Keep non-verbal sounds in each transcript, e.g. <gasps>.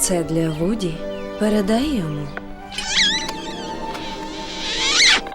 Це для Вуді. Передай йому.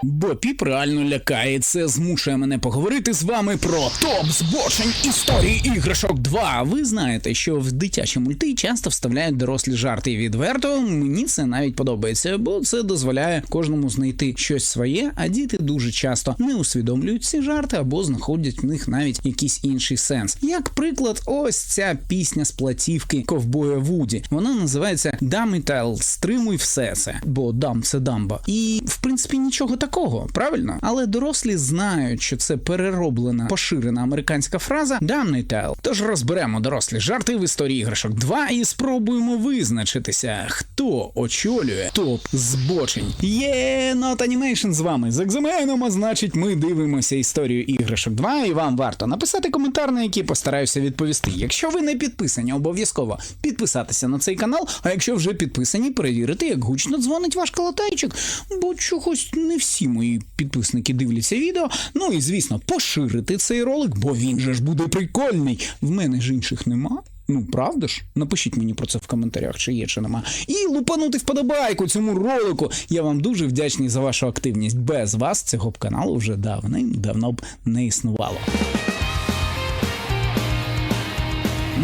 Бо піп реально лякає. Це змушує мене поговорити з вами про топ збочень історії іграшок 2. Ви знаєте, що в дитячі мульти часто вставляють дорослі жарти і відверто. Мені це навіть подобається, бо це дозволяє кожному знайти щось своє, а діти дуже часто не усвідомлюють ці жарти або знаходять в них навіть якийсь інший сенс. Як приклад, ось ця пісня з платівки ковбоя Вуді. Вона називається Дамітел, стримуй все це, бо дам це дамба. І в принципі нічого такого, правильно? Але дорослі знають, що це перероблена поширена американська фраза Дамнітел. Тож розберемо дорослі жарти в історії іграшок 2 і спробуємо визначитися, хто очолює топ збочень. Є Not Animation з вами з екзаменом, а значить, ми дивимося історію іграшок 2, і вам варто написати коментар, на який постараюся відповісти. Якщо ви не підписані, обов'язково підписатися на цей канал. А якщо вже підписані, перевірити, як гучно дзвонить ваш колотайчик. Бо чогось не всі мої підписники дивляться відео. Ну і звісно, поширити цей ролик, бо він же ж буде прикольний. В мене ж інших нема. Ну, правда ж? Напишіть мені про це в коментарях, чи є, чи нема. І лупанути вподобайку цьому ролику. Я вам дуже вдячний за вашу активність. Без вас цього б каналу вже давним-давно б не існувало.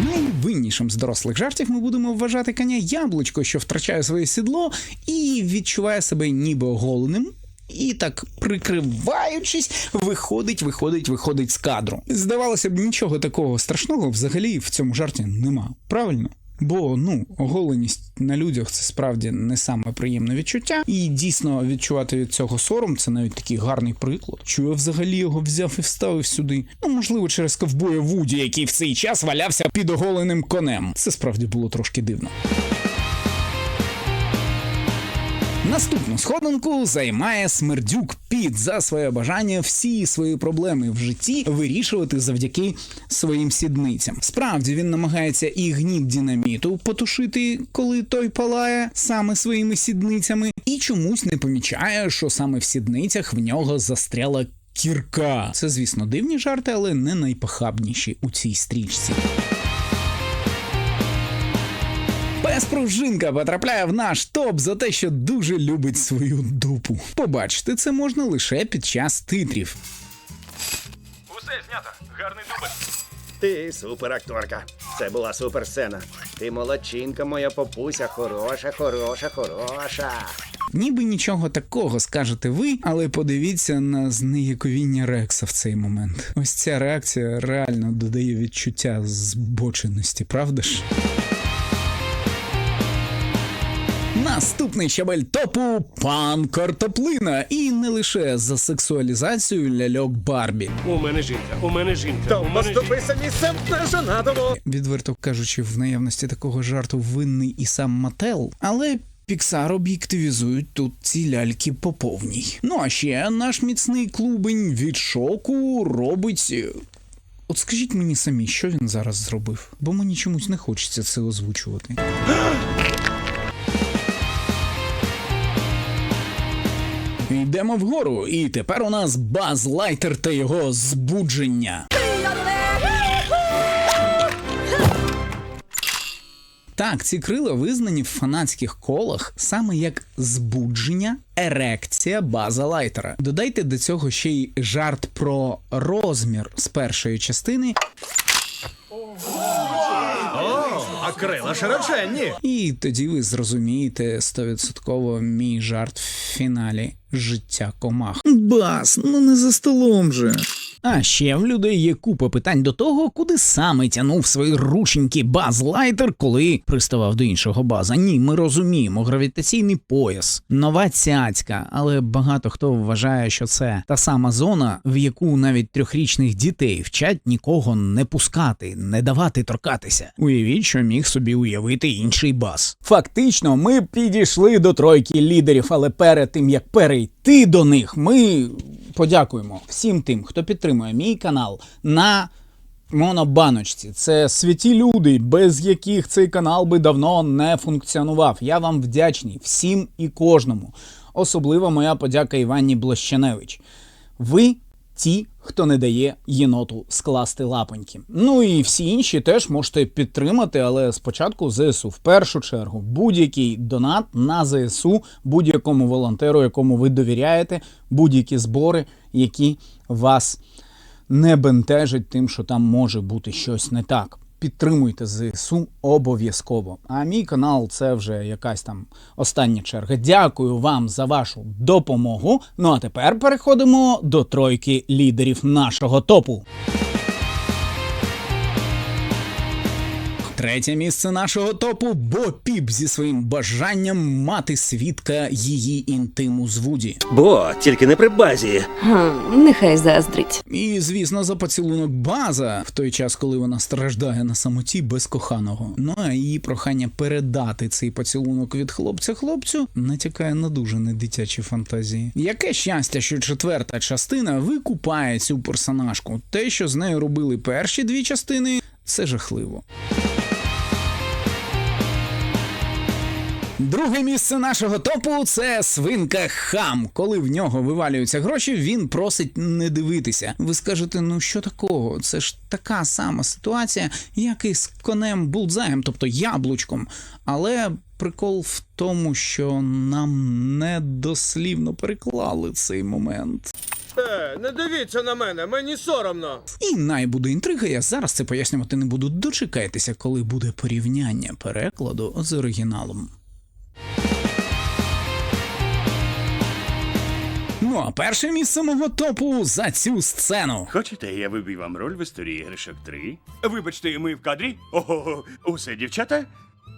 Найвиннішим з дорослих жартів ми будемо вважати коня яблучко, що втрачає своє сідло і відчуває себе ніби оголеним. І так прикриваючись, виходить, виходить, виходить з кадру. Здавалося б, нічого такого страшного взагалі в цьому жарті нема. Правильно? Бо ну оголеність на людях це справді не саме приємне відчуття, і дійсно відчувати від цього сором це навіть такий гарний приклад. Що я взагалі його взяв і вставив сюди. Ну можливо, через ковбоя Вуді, який в цей час валявся під оголеним конем. Це справді було трошки дивно. Наступну сходинку займає смердюк Піт за своє бажання всі свої проблеми в житті вирішувати завдяки своїм сідницям. Справді він намагається і гніт динаміту потушити, коли той палає саме своїми сідницями, і чомусь не помічає, що саме в сідницях в нього застряла кірка. Це, звісно, дивні жарти, але не найпохабніші у цій стрічці. Пес-пружинка потрапляє в наш топ за те, що дуже любить свою дупу. Побачити це можна лише під час титрів. Усе знято. Гарний дубль. Ти суперакторка. Це була суперсцена. Ти молодчинка, моя попуся, хороша, хороша, хороша. Ніби нічого такого скажете ви, але подивіться на знеяковіння Рекса в цей момент. Ось ця реакція реально додає відчуття збоченості, правда ж? Наступний щабель топу пан Картоплина. І не лише за сексуалізацію ляльок Барбі. У мене жінка, у мене жінка. у То мене місцем не жанадово. Відверто кажучи, в наявності такого жарту винний і сам Мател, але. Піксар об'єктивізують тут ці ляльки по повній. Ну а ще наш міцний клубень від шоку робить. е, От скажіть мені самі, що він зараз зробив, бо мені чомусь не хочеться це озвучувати. <gasps> <gasps> Йдемо вгору, і тепер у нас Баз Лайтер та його збудження. Так, ці крила визнані в фанатських колах саме як збудження, ерекція база лайтера. Додайте до цього ще й жарт про розмір з першої частини, крила широченні. і тоді ви зрозумієте стовідсотково мій жарт в фіналі життя комах. Бас, ну не за столом же. А ще в людей є купа питань до того, куди саме тянув свої рученьки баз лайтер, коли приставав до іншого база. Ні, ми розуміємо, гравітаційний пояс, нова цяцька, але багато хто вважає, що це та сама зона, в яку навіть трьохрічних дітей вчать нікого не пускати, не давати торкатися. Уявіть, що міг собі уявити інший баз. Фактично, ми підійшли до тройки лідерів, але перед тим як перейти до них, ми подякуємо всім тим, хто підтримує мій канал на монобаночці. Це святі люди, без яких цей канал би давно не функціонував. Я вам вдячний всім і кожному. Особливо моя подяка Іванні Блощаневич. Ви ті, хто не дає єноту скласти лапоньки. Ну і всі інші теж можете підтримати, але спочатку ЗСУ. В першу чергу будь-який донат на ЗСУ, будь-якому волонтеру, якому ви довіряєте, будь-які збори, які вас не бентежать тим, що там може бути щось не так. Підтримуйте ЗСУ обов'язково. А мій канал це вже якась там остання черга. Дякую вам за вашу допомогу. Ну а тепер переходимо до тройки лідерів нашого топу. Третє місце нашого топу Бо Піп зі своїм бажанням мати свідка її інтиму з Вуді. Бо тільки не при базі. Хм, нехай заздрить. І, звісно, за поцілунок база в той час, коли вона страждає на самоті без коханого. Ну а її прохання передати цей поцілунок від хлопця хлопцю натякає на дуже недитячі фантазії. Яке щастя, що четверта частина викупає цю персонажку. Те, що з нею робили перші дві частини, це жахливо. Друге місце нашого топу це свинка хам. Коли в нього вивалюються гроші, він просить не дивитися. Ви скажете, ну що такого? Це ж така сама ситуація, як і з конем булдзаєм, тобто яблучком. Але прикол в тому, що нам недослівно переклали цей момент. Е, не дивіться на мене, мені соромно. І най буде інтрига, я зараз це пояснювати не буду. Дочекайтеся, коли буде порівняння перекладу з оригіналом. Ну а перше місце мого топу за цю сцену. Хочете, я вибив вам роль в історії іграшок 3? Вибачте, ми в кадрі? Ого, усе, дівчата?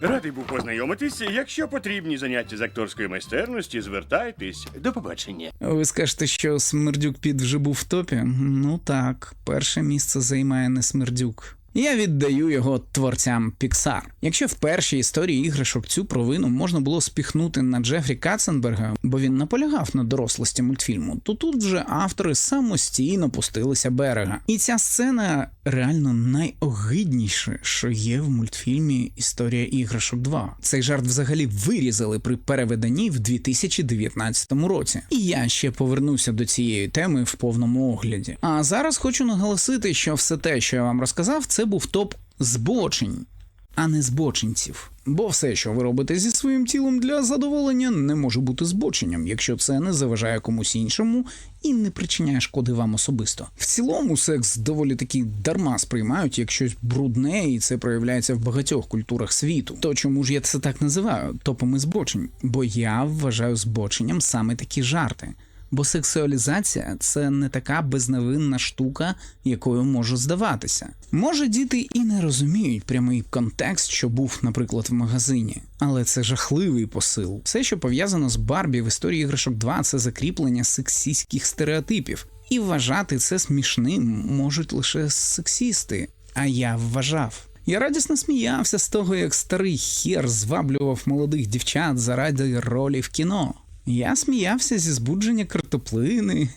Радий був познайомитись. Якщо потрібні заняття з акторської майстерності, звертайтесь. До побачення. Ви скажете, що Смердюк Піт вже був в топі? Ну так, перше місце займає не Смердюк. Я віддаю його творцям Pixar. Якщо в першій історії іграшок цю провину можна було спіхнути на Джефрі Катценберга, бо він наполягав на дорослості мультфільму, то тут вже автори самостійно пустилися берега. І ця сцена реально найогидніше, що є в мультфільмі Історія іграшок 2. Цей жарт взагалі вирізали при переведенні в 2019 році. І я ще повернуся до цієї теми в повному огляді. А зараз хочу наголосити, що все те, що я вам розказав, це був топ збочень, а не збочинців. Бо все, що ви робите зі своїм тілом для задоволення, не може бути збоченням, якщо це не заважає комусь іншому і не причиняє шкоди вам особисто. В цілому секс доволі таки дарма сприймають як щось брудне, і це проявляється в багатьох культурах світу. То чому ж я це так називаю топами збочень? Бо я вважаю збоченням саме такі жарти. Бо сексуалізація це не така безневинна штука, якою може здаватися. Може, діти і не розуміють прямий контекст, що був, наприклад, в магазині, але це жахливий посил. Все, що пов'язано з Барбі в історії іграшок 2, це закріплення сексістських стереотипів. І вважати це смішним можуть лише сексісти. А я вважав. Я радісно сміявся з того, як старий хер зваблював молодих дівчат заради ролі в кіно. Я сміявся зі збудження картоплини,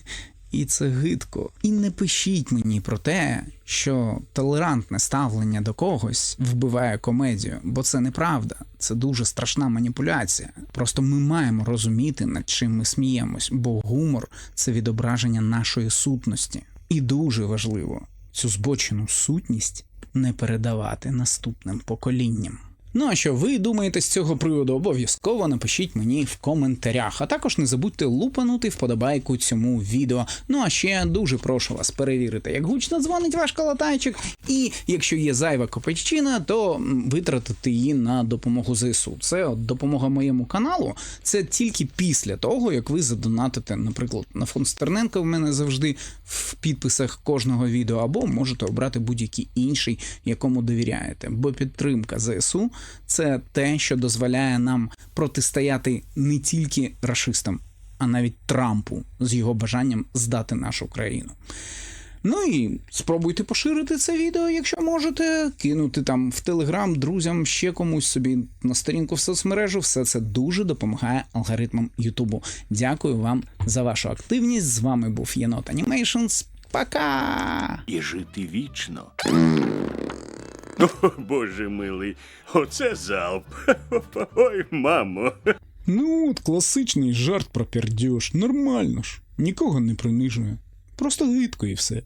і це гидко. І не пишіть мені про те, що толерантне ставлення до когось вбиває комедію, бо це неправда. Це дуже страшна маніпуляція. Просто ми маємо розуміти, над чим ми сміємось, бо гумор це відображення нашої сутності. І дуже важливо цю збочену сутність не передавати наступним поколінням. Ну а що ви думаєте з цього приводу? Обов'язково напишіть мені в коментарях. А також не забудьте лупанути вподобайку цьому відео. Ну а ще дуже прошу вас перевірити, як гучно дзвонить ваш колотайчик. І якщо є зайва копійчина, то витратити її на допомогу ЗСУ. Це от допомога моєму каналу. Це тільки після того, як ви задонатите, наприклад, на фонд Стерненка в мене завжди в підписах кожного відео, або можете обрати будь-який інший, якому довіряєте. Бо підтримка ЗСУ це те, що дозволяє нам протистояти не тільки рашистам, а навіть Трампу з його бажанням здати нашу країну. Ну і спробуйте поширити це відео, якщо можете, кинути там в Телеграм друзям, ще комусь собі на сторінку в соцмережу. Все це дуже допомагає алгоритмам Ютубу. Дякую вам за вашу активність. З вами був Єнот Animations. Пока! І жити вічно. <laughs> О, боже милий, оце залп. <laughs> Ой, мамо. Ну, от класичний жарт про пердьош. Нормально ж. Нікого не принижує. Просто гидко і все.